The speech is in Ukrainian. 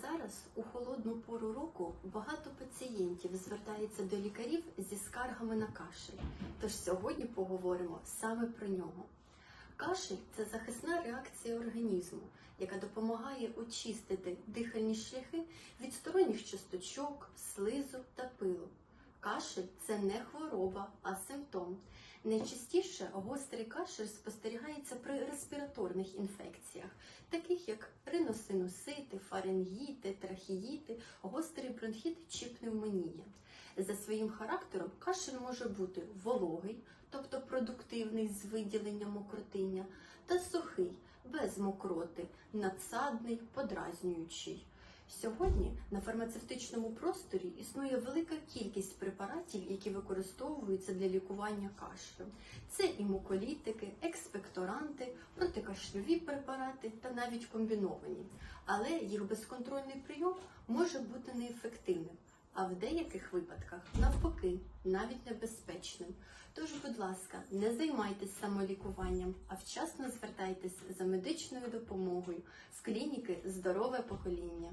Зараз у холодну пору року багато пацієнтів звертається до лікарів зі скаргами на кашель. Тож сьогодні поговоримо саме про нього. Кашель це захисна реакція організму, яка допомагає очистити дихальні шляхи від сторонніх часточок, слизу та пилу. Кашель це не хвороба, а симптом. Найчастіше гострий кашель спостерігається при респіраторних інфекціях, таких як риносинусити, фарингіти, трахеїти, гострий бронхіт чи пневмонія. За своїм характером кашель може бути вологий, тобто продуктивний з виділенням мокротиння, та сухий, без мокроти, надсадний, подразнюючий. Сьогодні на фармацевтичному просторі існує велика кількість препаратів, які використовуються для лікування кашлю. Це і муколітики, експекторанти, протикашльові препарати та навіть комбіновані. Але їх безконтрольний прийом може бути неефективним, а в деяких випадках навпаки навіть небезпечним. Тож, будь ласка, не займайтесь самолікуванням, а вчасно звертайтесь за медичною допомогою з клініки Здорове покоління.